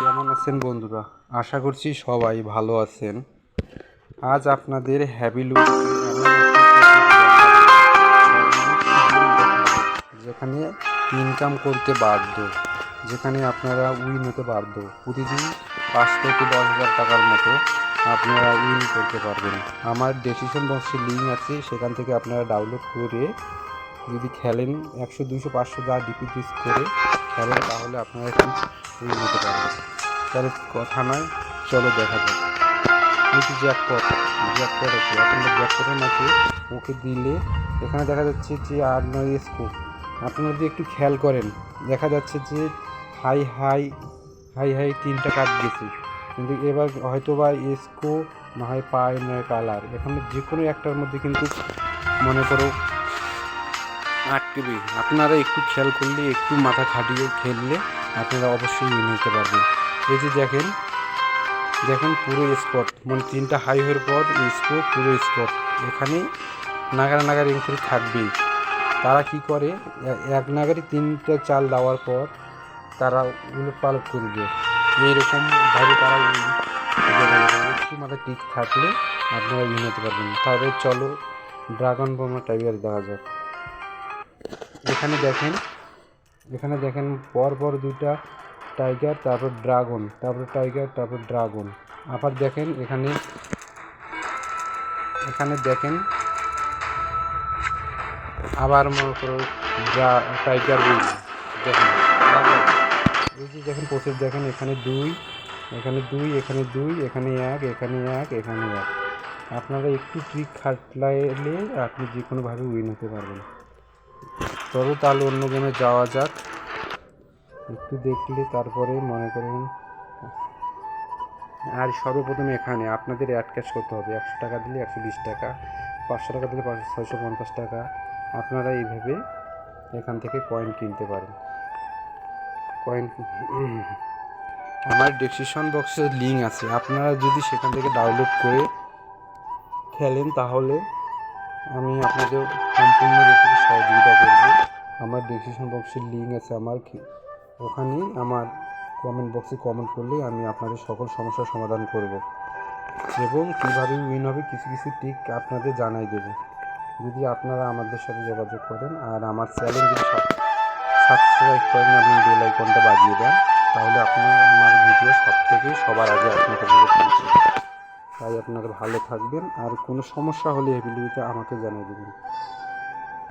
কেমন আছেন বন্ধুরা? আশা করছি সবাই ভালো আছেন। আজ আপনাদের হ্যাভি লুক যেখানে ইনকাম করতে বাধ্য, যেখানে আপনারা উইন হতে বাধ্য। প্রতিদিন পাঁচ থেকে দশ হাজার টাকার মতো আপনারা উইন করতে পারবেন। আমার ডেসিশন বক্সের লিঙ্ক আছে, সেখান থেকে আপনারা ডাউনলোড করে যদি খেলেন একশো, দুশো, পাঁচশো যা ডিপিটিস করে খেলেন, তাহলে আপনারা একটু হতে পারবেন। তাহলে কথা নয়, চলো দেখা যাক। এটি জ্যাকপট জ্যাকপট আছে। আপনার জ্যাকপটের মাঝে ওকে দিলে এখানে দেখা যাচ্ছে যে আর নয় স্কোপ আপনারা যদি একটু খেয়াল করেন, দেখা যাচ্ছে যে হাই হাই হাই হাই তিনটা কাট গেছে কিন্তু এবার হয়তো বা এসকো না হয় পায় নয় কালার এখানে যে কোনো একটার মধ্যে কিন্তু মনে করো আটকেবে আপনারা একটু খেয়াল করলে, একটু মাথা খাটিয়ে খেললে আপনারা অবশ্যই উইন হতে পারবেন। এই যে দেখেন দেখেন পুরো স্পট মানে তিনটা হাই হওয়ার পর স্পট পুরো স্পট এখানে নাগারা নাগার ইনক্রিজ থাকবেই। তারা কি করে? এক নাগারে তিনটা চাল দেওয়ার পর তারা উলট পালট করবে এইরকম ভাবে তারা একটু মাথা ঠিক থাকলে আপনারা উইন হতে পারবেন। তাহলে চলো ড্রাগন বোমা টাইগার দেখা যাক। এখানে দেখেন এখানে দেখেন পর পর দুইটা টাইগার তারপর ড্রাগন তারপর টাইগার তারপর ড্রাগন আবার দেখেন এখানে এখানে দেখেন, আবার মনে করো টাইগার উইল দেখেন যে দেখেন প্রসেস দেখেন এখানে দুই এখানে দুই এখানে দুই, এখানে এক এখানে এক এখানে এক। আপনারা একটু ট্রিক খাটলাইলে আপনি যে কোনোভাবে উইন হতে পারবেন। চলো তাহলে অন্য গেমে যাওয়া যাক। একটু দেখলে তারপরে মনে করেন, আর সর্বপ্রথম এখানে আপনাদের অ্যাড ক্যাশ করতে হবে। একশো টাকা দিলে একশো বিশ টাকা, পাঁচশো টাকা দিলে পাঁচশো ছয়শো পঞ্চাশ টাকা। আপনারা এইভাবে এখান থেকে কয়েন কিনতে পারেন। কয়েন আমার ডেসক্রিপশন বক্সে লিঙ্ক আছে। আপনারা যদি সেখান থেকে ডাউনলোড করে খেলেন তাহলে আমি আপনাদের সম্পূর্ণ সহযোগিতা করব। আমার ডিসক্রিপশন বক্সের লিঙ্ক আছে আমার ওখানেই আমার কমেন্ট বক্সে কমেন্ট করলেই আমি আপনাদের সকল সমস্যার সমাধান করব। এবং কীভাবে উইন হবে কিছু কিছু টিক আপনাদের জানাই দেব। যদি আপনারা আমাদের সাথে যোগাযোগ করেন আর আমার চ্যানেল যদি সাবস্ক্রাইব করেন আপনি বেল আইকনটা বাজিয়ে দেন, তাহলে আপনি আমার ভিডিও সব থেকে সবার আগে আপনার কাছে পৌঁছে। তাই আপনারা ভালো থাকবেন। আর কোনো সমস্যা হলে এই ভিডিওতে আমাকে জানিয়ে দেবেন।